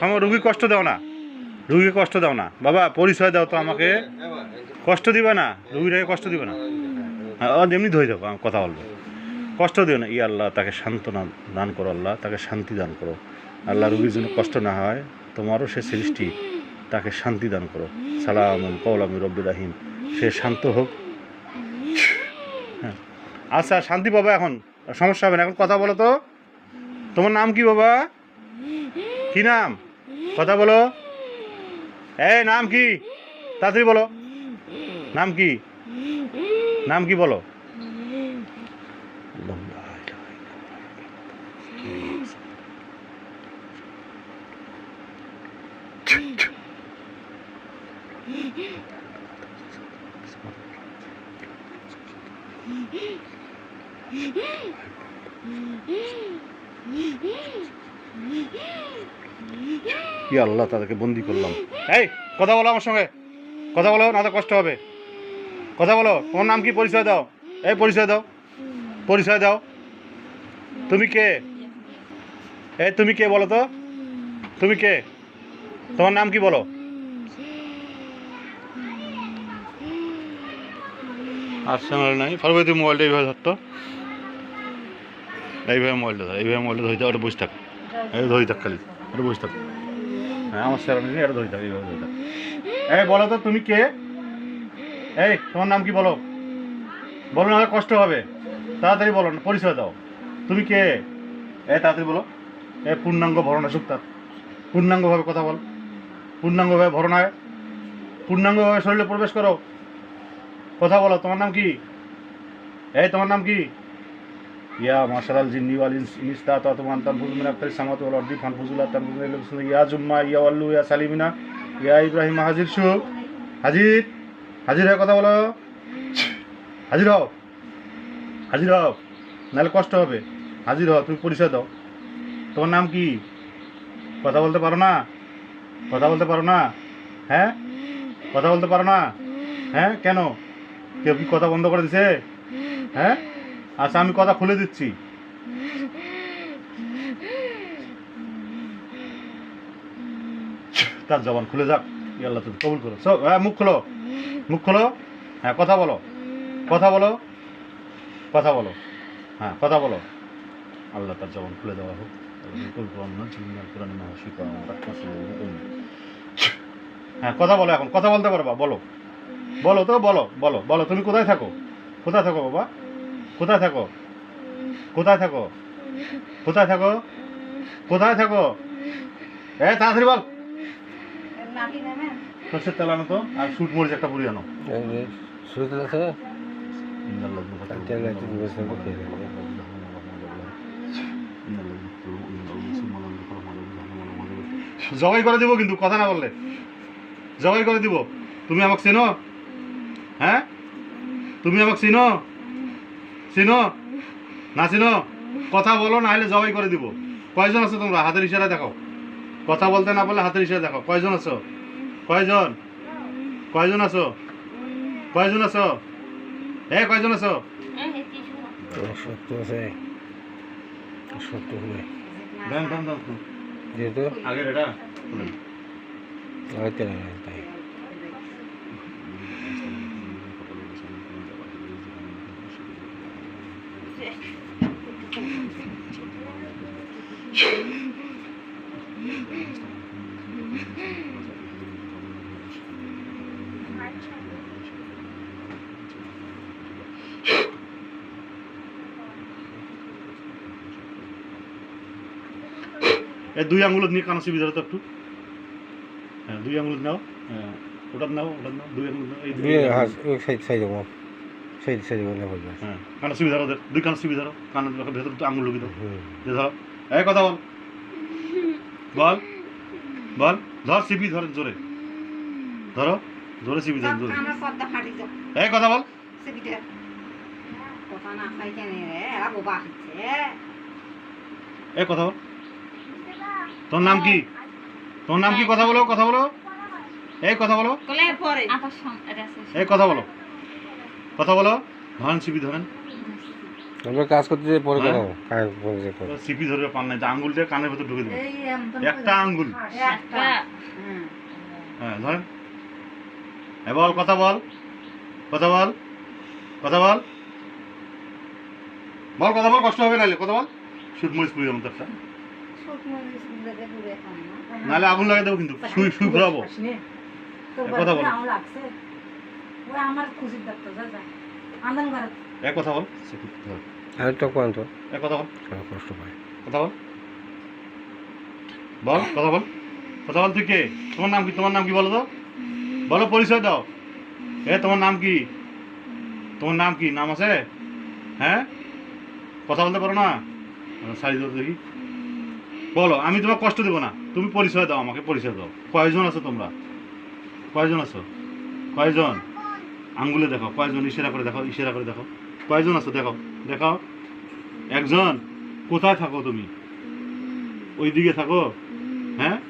আমার রুগী কষ্ট দাও না। রুগীকে কষ্ট দাও না। বাবা, পরিচয় দাও তো আমাকে। কষ্ট দিবে না। রুগীটাকে কষ্ট দিবে না। হ্যাঁ এমনি ধরে যাব কথা বলব। কষ্ট দিও না। ই আল্লাহ, তাকে সান্ত্বনা দান করো আল্লাহ, তাকে শান্তি দান করো। আল্লাহ রুগীর জন্য কষ্ট না হয়, তোমারও সে সৃষ্টি, তাকে শান্তি দান করো। সালাম কৌলামি রব্বি রাহিম। সে শান্ত হোক। হ্যাঁ। আচ্ছা শান্তি পাবে এখন। সমস্যা হবে না। এখন কথা বলো তো। তোমার নাম কি বাবা? কি নাম? কথা বলো। এই নাম কি? তাড়াতাড়ি বলো। নাম কি? নাম কি বলো? কি আল্লাহ, তাদেরকে বন্দি করলাম। এই, কথা বলো আমার সঙ্গে। কথা বলো, না তো কষ্ট হবে। কথা বলো, তোমার নাম কি? পরিচয় দাও। এই, পরিচয় দাও। পরিচয় দাও। তুমি কে? এই, তুমি কে বলো তো? তুমি কে? তোমার নাম কি বলো? আর্সেনাল নাই। তুই মোবাইলটা এইভাবে ধরতো। এইভাবে মোবাইলটা ধর, এইভাবে মোবাইলটা ধরে ওটা বসে থাক। ধরে থাক খালি। ওটা বসে থাক। হ্যাঁ আমার স্যার নেই এটা ধরে থাক এইভাবে বলো তো, তুমি কে? এই, তোমার নাম কি বলো? বলো না কষ্ট হবে। তাড়াতাড়ি বলো পরিচয় দাও। তুমি কে? এই, তাড়াতাড়ি বলো। এ পূর্ণাঙ্গ ভরণা সুক্তার পূর্ণাঙ্গভাবে কথা বল। পূর্ণাঙ্গভাবে ভরণায় পূর্ণাঙ্গভাবে শরীরে প্রবেশ করো। কথা বলো, তোমার নাম কি? এই, তোমার নাম কি? ইয়া মাশারাল জিন্নি ওয়াল ইনস ইনস্তা তা তোমার তানফুজ মিন আক্তারি সামাত ওয়াল আরদি ফানফুজুল্লাহ তানফুজ আল ইয়া জুম্মা, ইয়া ওয়াল্লু, ইয়া সালিমিনা, ইয়া ইব্রাহিম, হাজির শু, হাজির হাজির হয়ে কথা বলো। হাজির হও হাজির হও, নাহলে কষ্ট হবে। হাজির হও, তুমি পরিচয় দাও। তোমার নাম কি? কথা বলতে পারো না? কথা বলতে পারো না? হ্যাঁ? কথা বলতে পারো না? হ্যাঁ? কেন? কেউ কি কথা বন্ধ করে দিছে? হ্যাঁ? আচ্ছা আমি কথা খুলে দিচ্ছি। তার জবান খুলে যাক। আল্লাহ তুমি কবুল করো। সব হ্যাঁ মুখ খোলো। মুখ খোলো। হ্যাঁ কথা বলো। কথা বলো। কথা বলো। হ্যাঁ কথা বলো। আল্লাহ তার জবান খুলে দেওয়া হোক। হ্যাঁ কথা বলো এখন। কথা বলতে পারবা। বলো। বলো তো, বলো। বলো। বলো। তুমি কোথায় থাকো? কোথায় থাকো বাবা? কোথায় থাকো? কোথায় থাকো? কোথায় থাকো? কোথায় থাকো? এ তাড়াতাড়ি বল। সর্ষের তেল আনো তো আর শুট মরিচ একটা পুরি আনো। শুরুতে আছে। জবাই করে দিব কিন্তু কথা না বললে। জবাই করে দিব। তুমি আমাকে চেনো? হ্যাঁ? তুমি আমাকে চিনো? চিনো না চিনো কথা বলো না হলে জবাই করে দিব। কয়জন আছো তোমরা? হাতের ইশারা দেখো। কথা বলতে না বললে হাতের ইশারা দেখো। কয়জন আছো? কয়জন? কয়জন আছো? কয়জন আছো? এ কয়জন আছো? সত্য আছে সত্য হলে যেহেতু আগের এটা? তাই এই দুই আঙুল নিয়ে কানো চিবি ধরো তো একটু হ্যাঁ দুই আঙুল নাও হ্যাঁ ওটার নাও ওটার নাও দুই আঙুল নাও এই দুই দুই আঙুল হাত নাও। সাইড সাইড সাইড সাইড বললে বলবে। হ্যাঁ কানো চিবি ধরো ওদের দুই কানো চিবি ধরো কানের ভেতর তো আঙুল হুম। যে ধরো। এই কথা বল। বল। বল। ধর চিবি ধর জোরে। ধরো জোরে চিবি ধর জোরে। এই কথা বল। সেদিকে কথা না খাই কেন রে এরা বোবা হচ্ছে। এই কথা বল। তোর নাম কি? তোর নাম কি? কথা বলো কথা বলো। এই কথা বলো। এই কথা বলো। কথা বলো। ধরেন চিবি ধরেন। আমরা কাজ করতে পরে হ্যাঁ? কাজ পরে যে করো। সিপি ধরে পান নাই। যে আঙ্গুলটা কানের ভেতর ঢুকে দেবে। একটা আঙ্গুল। হ্যাঁ ধরেন। হ্যাঁ বল কথা বল। কথা বল। কথা বল। বল কথা বল কষ্ট হবে নাহলে। কথা বল। শুট মরিচ পুরি মতো একটা শুকনো মিষ্টিটাকে দূরে খান না নাহলে আগুন লাগিয়ে দেবো কিন্তু। শুই শুই ঘুরাবো কথা বলো। আমার খুশির ডাক্তার যা যা। আন্দোলন করে। এক কথা বল। ধর। আর কোন তো। এক কথা বল। কষ্ট পায়। কথা বল। বল কথা বল। কথা বল তুই কে? তোমার নাম কি? তোমার নাম কি বলো তো? বলো পরিচয় দাও। এ তোমার নাম কি? তোমার নাম কি? নাম আছে? হ্যাঁ? কথা বলতে পারো না? সারি দাও দেখি। বলো আমি তোমার কষ্ট দেবো না। তুমি পরিচয় দাও আমাকে পরিচয় দাও। কয়জন আছো তোমরা? কয়জন আছো? কয়জন? আঙ্গুলে দেখো, কয়জন ইশারা করে দেখো, ইশারা করে দেখো। কয়জন আছো? দেখো, দেখাও। একজন, কোথায় থাকো তুমি? ওই দিকে থাকো। হ্যাঁ?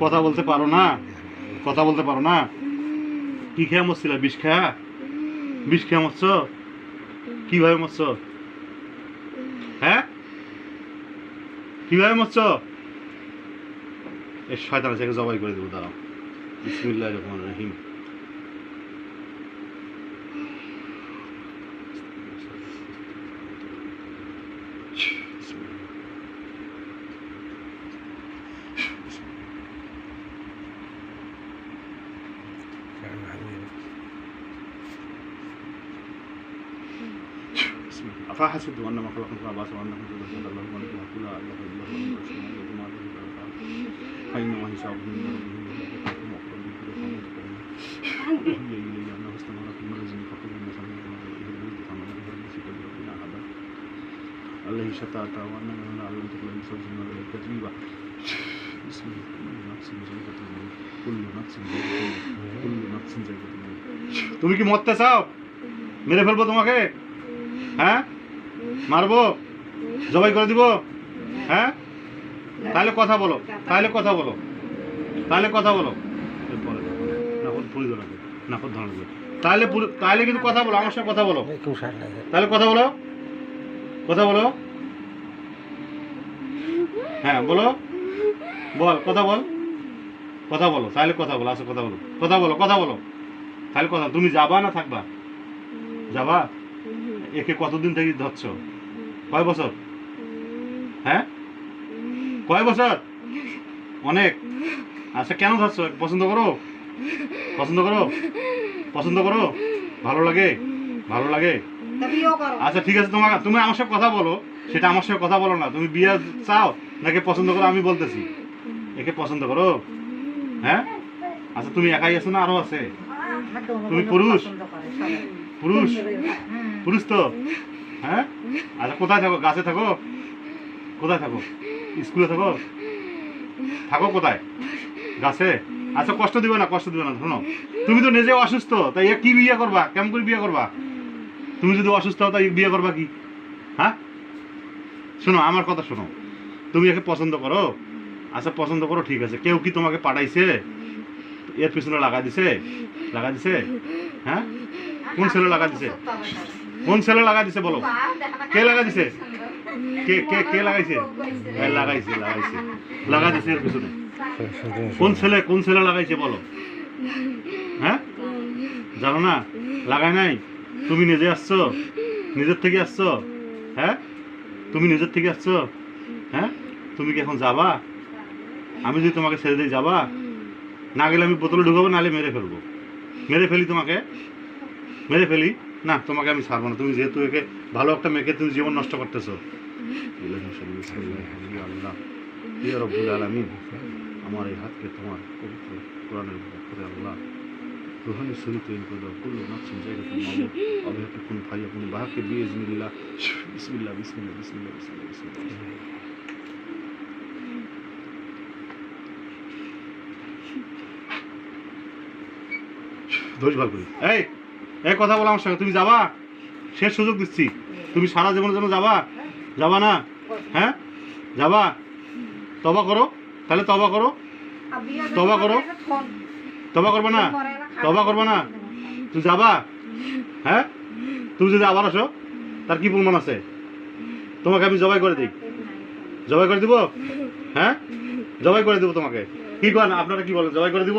কথা বলতে পারো না? কথা বলতে পারো না? কি খেয়ে মরছিল? বিষ খেয়া? বিষ খেয়ে মরছ? কীভাবে মরছ? হ্যাঁ? কীভাবে মরছ? এই শয়তান আছে জবাই করে দেবো, দাঁড়াও। বিসমিল্লাহ রহমান রহিম। أفحسبتم أنما خلقناكم عباسا وأنكم تدخلون الله ولكم وقل لا إله إلا هو الحي القيوم الذي لا إله إلا هو فإنما حسابه عند ربه ويحكم وأقرب به كل قوم تكرمون وهي إلي أنه استمع لكم من الذين كفروا من سمع كما إليه الوجد فما له الذي قد ربنا أحدا عليه شتات وأننا نعلم تقول إن سوزنا الكذيبة بسم الله كل نفس ذائقة الموت كل نفس ذائقة الموت كل نفس ذائقة الموت তুমি কি মরতে চাও মেরে ফেলবো তোমাকে হ্যাঁ মারবো জবাই করে দিব হ্যাঁ তাহলে কথা বলো তাহলে কথা বলো তাহলে কথা বলো এরপরে না ওর ধরা না ধরা তাহলে তাহলে কিন্তু কথা বলো আমার সঙ্গে কথা বলো তাহলে কথা বলো কথা বলো হ্যাঁ বলো বল কথা বল কথা বলো তাহলে কথা বলো আসো কথা বলো কথা বলো কথা বলো তাহলে কথা তুমি যাবা না থাকবা যাবা একে কতদিন থেকে ধরছ? কয় বছর? হ্যাঁ? কয় বছর? অনেক। আচ্ছা কেন ধরছ? পছন্দ করো? পছন্দ করো? পছন্দ করো? ভালো লাগে? ভালো লাগে? আচ্ছা ঠিক আছে তোমার তুমি আমার সাথে কথা বলো। সেটা আমার সাথে কথা বলো না। তুমি বিয়ে চাও? নাকি পছন্দ করো? আমি বলতেছি। একে পছন্দ করো? হ্যাঁ? আচ্ছা তুমি একাই আছো না? আরও আছে? তুমি পুরুষ? পুরুষ? পুরুষ তো? হ্যাঁ? আচ্ছা কোথায় থাকো? গাছে থাকো? কোথায় থাকো? স্কুলে থাকো? থাকো কোথায়? গাছে? আচ্ছা কষ্ট দিবে না, কষ্ট দিবে না, শোনো। তুমি তো নিজে অসুস্থ, তাই কি বিয়ে করবা? কেমন করে বিয়ে করবা? তুমি যদি অসুস্থ হও, তাই বিয়ে করবা কি? হ্যাঁ? শোনো, আমার কথা শোনো। তুমি একে পছন্দ করো? আচ্ছা পছন্দ করো, ঠিক আছে। কেউ কি তোমাকে পাঠাইছে? এর পিছনে লাগা দিছে? লাগা দিছে? হ্যাঁ? কোন ছেলে লাগা দিছে? কোন ছেলে লাগা দিছে বলো? কে লাগা দিছে? কে কে কে লাগাইছে? হ্যাঁ, লাগাইছে লাগাইছে। লাগা দিছে এর পিছনে। কোন ছেলে কোন ছেলে লাগাইছে বলো? হ্যাঁ? জানো না? লাগাই নাই? তুমি নিজে আসছো? নিজের থেকে আসছো? হ্যাঁ? তুমি নিজের থেকে আসছো? হ্যাঁ? তুমি কি এখন যাবা? আমি যদি তোমাকে ছেড়ে দিয়ে যাবা? না গেলে আমি বোতলে ঢুকাবো নাহলে মেরে ফেলব। মেরে ফেলি তোমাকে? মেরে ফেলি? না, তোমাকে আমি ছাড়বো না। তুমি যেহেতু একে ভালো একটা মেয়েকে তুমি জীবন নষ্ট করতেছো। আমার এই হাতকে তোমার পবিত্র কোরআনের করে আল্লাহ রোহানি শরীর তৈরি করে দাও। কুল্লু জায়গাতুল মাউত অবহাকে কোন ফাইয়া কোন বাহাকে বিইজনিল্লাহ বিসমিল্লাহ বিসমিল্লাহ বিসমিল্লাহ বিসমিল্লাহ বিসমিল্লাহ। ধৈর্য ভালো করি। এই! এই কথা বলো আমার সঙ্গে, তুমি যাবা? শেষ সুযোগ দিচ্ছি। তুমি সারা জীবনের জন্য যাবা? যাবা না? হ্যাঁ? যাবা? তবা করো। তাহলে তবা করো। তবা করো। তবা করবে না? তবা করবে না? তুমি যাবা? হ্যাঁ? তুমি যদি আবার আসো, তার কি প্রমাণ আছে? তোমাকে আমি জবাই করে দিই। জবাই করে দিব? হ্যাঁ? জবাই করে দিব তোমাকে। কি করেন আপনারা কি বলেন? জবাই করে দিব?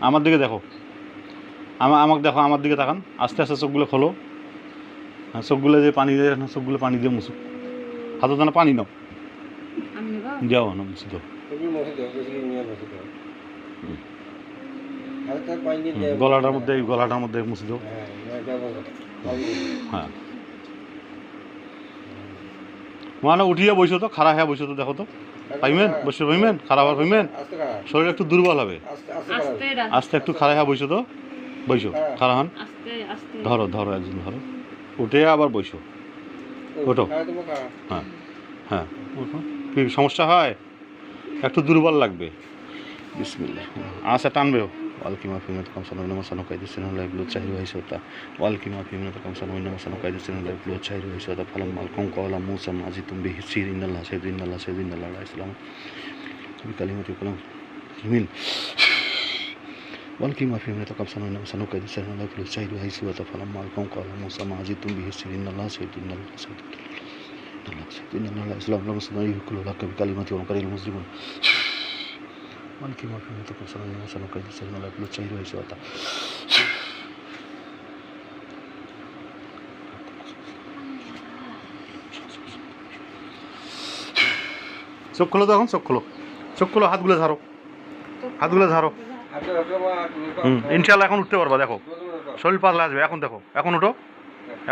আমার দিকে দেখো। আমা আমাকে দেখো আমার দিকে তাকান। আস্তে আস্তে চোখগুলো খোলো। হ্যাঁ চোখগুলো যে পানি দিয়ে না চোখগুলো পানি দিয়ে মুছো। হাতে দানা পানি নাও। আমি যাও না মুছে দাও। গলাটার মধ্যে এই গলাটার মধ্যে মুছে দাও। হ্যাঁ হ্যাঁ। মানে উঠিয়ে বসো তো খারাপ হ্যাঁ বসো তো দেখো তো। পাইমেন বসে পাইমেন খারাপ আর পাইমেন আস্তে শরীর একটু দুর্বল হবে। আস্তে একটু খারাপ হ্যাঁ বসো তো? বসো খারাপ হন। ধরো ধরো একজন ধরো। উঠে আবার বসো ওঠো। হ্যাঁ হ্যাঁ হ্যাঁ। ওঠো। কি সমস্যা হয়? একটু দুর্বল লাগবে। বিসমিল্লাহ। আচ্ছা টানবেও والقما في منتكم صلوا إنما صلوا قيد السنة لا يبلو تشهر وهي سوتا والقما في منتكم صلوا إنما صلوا قيد السنة لا يبلو تشهر وهي سوتا فلما القوم قال موسى ما زدتم به سير إن الله سيد إن الله سيد إن الله عليه السلام بكلمة كلام جميل والقما في منتكم صلوا إنما صلوا قيد السنة لا يبلو تشهر وهي سوتا فلما القوم قال موسى ما زدتم به سير إن الله سيد إن الله سيد إن الله سيد إن الله عليه السلام لما صلوا يقول لك بكلمة ومقرئ المسلمون आणखी मोठं होतं कसं असं काही दिसेल मला आपलं चेहरा व्हायचं होता চোখ খুলো তখন চোখ খুলো। চোখ খুলো, হাতগুলো ঝাড়ো। হাতগুলো ঝাড়ো। হুম ইনশাল্লাহ এখন উঠতে পারবা, দেখো। শরীর পাতলা আসবে, এখন দেখো। এখন ওঠো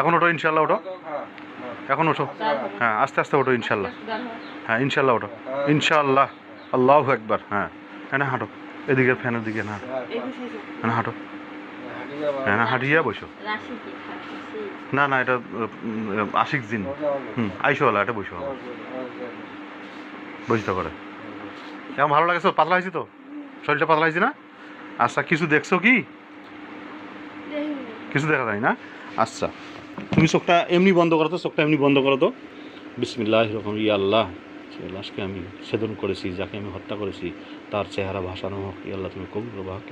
এখন ওঠো ইনশাল্লাহ ওঠো এখন ওঠো হ্যাঁ আস্তে আস্তে ওঠো ইনশাল্লাহ হ্যাঁ ইনশাল্লাহ ওঠো ইনশাল্লাহ আল্লাহ একবার হ্যাঁ। হ্যাঁ হাঁটো। এদিকে ফ্যানের দিকে না। হ্যাঁ হাঁটো। হ্যাঁ না হাঁটিয়ে বসো। না না, এটা আশিক দিন হুম আইসোওয়ালা এটা বসো বসতে করে কেমন, ভালো লাগেছো? পাতলা হয়েছে তো? শরীরটা পাতলা হয়েছে না? আচ্ছা কিছু দেখছ কি? কিছু দেখা যায় না? আচ্ছা তুমি চোখটা এমনি বন্ধ করো তো, চোখটা এমনি বন্ধ করো তো। বিসমিল্লাহ রকম ই আল্লাহ। সে লাশকে আমি ছেদন করেছি যাকে আমি হত্যা করেছি তার চেহারা ভাসানো হোক ই আল্লাহ তুমি কবুল বাহাক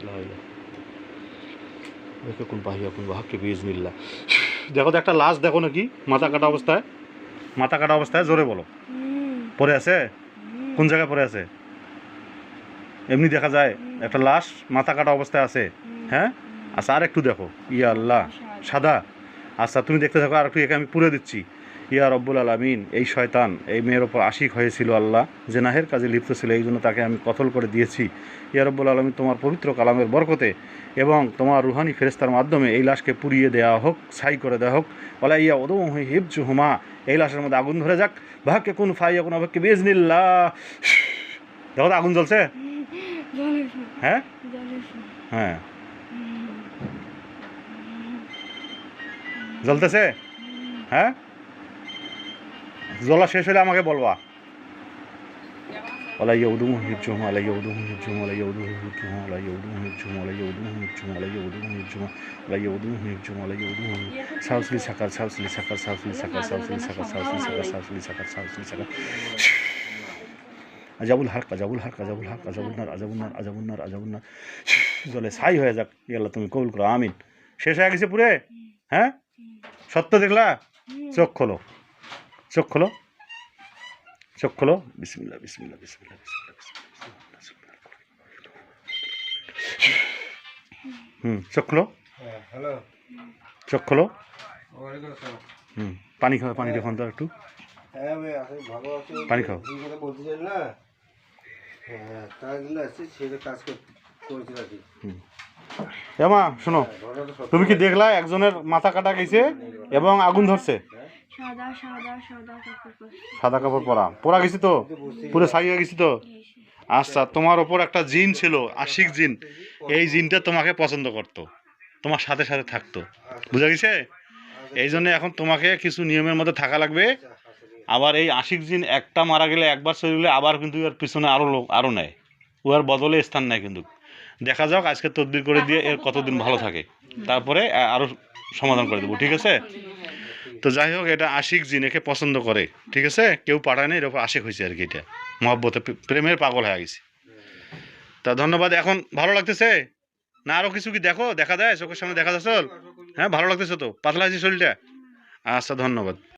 দেখে কোন বাহিয়া কোন বাহাককে বিজমিল্লা দেখো তো একটা লাশ দেখো নাকি মাথা কাটা অবস্থায়? মাথা কাটা অবস্থায় জোরে বলো। পরে আছে? কোন জায়গায় পরে আছে? এমনি দেখা যায় একটা লাশ মাথা কাটা অবস্থায় আছে। হ্যাঁ? আচ্ছা আর একটু দেখো। ইয়া আল্লাহ সাদা। আচ্ছা তুমি দেখতে থাকো আর একটু একে আমি পুরে দিচ্ছি। ইয়া রব্বুল আলমিন, এই শয়তান, এই মেয়ের ওপর আশিক হয়েছিল আল্লাহ, জেনাহের কাজে লিপ্ত ছিল, এই জন্য তাকে আমি কতল করে দিয়েছি। ইয়া রব্বুল আলমিন, তোমার পবিত্র কালামের বরকতে এবং তোমার রুহানি ফেরেস্তার মাধ্যমে এই লাশকে পুড়িয়ে দেওয়া হোক, ছাই করে দেওয়া হোক। ওলা ইয়া ওদম হিবজু হুমা এই লাশের মধ্যে আগুন ধরে যাক। ভাগ্যে কোন ফাই কোন ভাগ্যে বেজনিল্লা দেখো তো আগুন জ্বলছে? হ্যাঁ? হ্যাঁ। জ্বলতেছে? হ্যাঁ? জ্বলা শেষ হলে আমাকে বলবা ولا يؤذوهم يبجهم ولا يؤذوهم يبجهم ولا يؤذوهم يبجهم ولا يؤذوهم يبجهم ولا يؤذوهم يبجهم ولا يؤذوهم يبجهم ولا يؤذوهم يبجهم ولا يؤذوهم সাউসলি সাকার সাউসলি সাকার সাউসলি সাকার সাউসলি সাকার সাউসলি সাকার সাউসলি সাকার সাউসলি সাকার আজাবুল হাক আজাবুল হাক আজাবুল হাক আজাবুল নার আজাবুল নার আজাবুল নার আজাবুল নার জলে ছাই হয়ে যাক ইয়াল্লাহ তুমি কবুল করো আমিন শেষ হয়ে গেছে পুরে হ্যাঁ সত্য দেখলা চোখ খোলো চোখ খোলো। চোখ খোলো। বিসমিল্লা বিসমিল্লা বিসমিল্লা হুম চোখ খোলো। হ্যালো। চোখ খোলো। হুম পানি খাও পানি দেখুন তো একটু। হ্যাঁ পানি খাও। বলতে চাই না? হ্যাঁ সেটা কাজ নাকি এমা শোনো সত্য তুমি কি দেখলা একজনের মাথা কাটা গেছে এবং আগুন ধরছে? সাদা কাপড় পরে। পরা। গেছি তো? পুরো ছাই হয়ে গেছি তো? আচ্ছা তোমার ওপর একটা জিন ছিল, আশিক জিন। এই জিনটা তোমাকে পছন্দ করতো। তোমার সাথে সাথে থাকতো। বুঝা গেছে? এই জন্য এখন তোমাকে কিছু নিয়মের মধ্যে থাকা লাগবে। আবার এই আশিক জিন একটা মারা গেলে একবার চলে আবার কিন্তু এর পিছনে আরও লোক আরও নেয়। উহার বদলে স্থান নেয় কিন্তু। দেখা যাক, আজকে তদবির করে দিয়ে এর কতদিন ভালো থাকে। তারপরে আ- আরও সমাধান করে দেবো, ঠিক আছে? তো যাই হোক, এটা আশিক জিন একে পছন্দ করে, ঠিক আছে? কেউ পাঠায় না এরকম আশিক হয়েছে আর কি এটা। মহব্বতে প্রেমের পাগল হয়ে গেছে। তা ধন্যবাদ, এখন ভালো লাগতেছে? না আরও কিছু কি দেখো? দেখা দেয় চোখের সামনে দেখা যাচ্ছে হ্যাঁ ভালো লাগতেছে তো? পাতলা আছে শরীরটা? আচ্ছা ধন্যবাদ।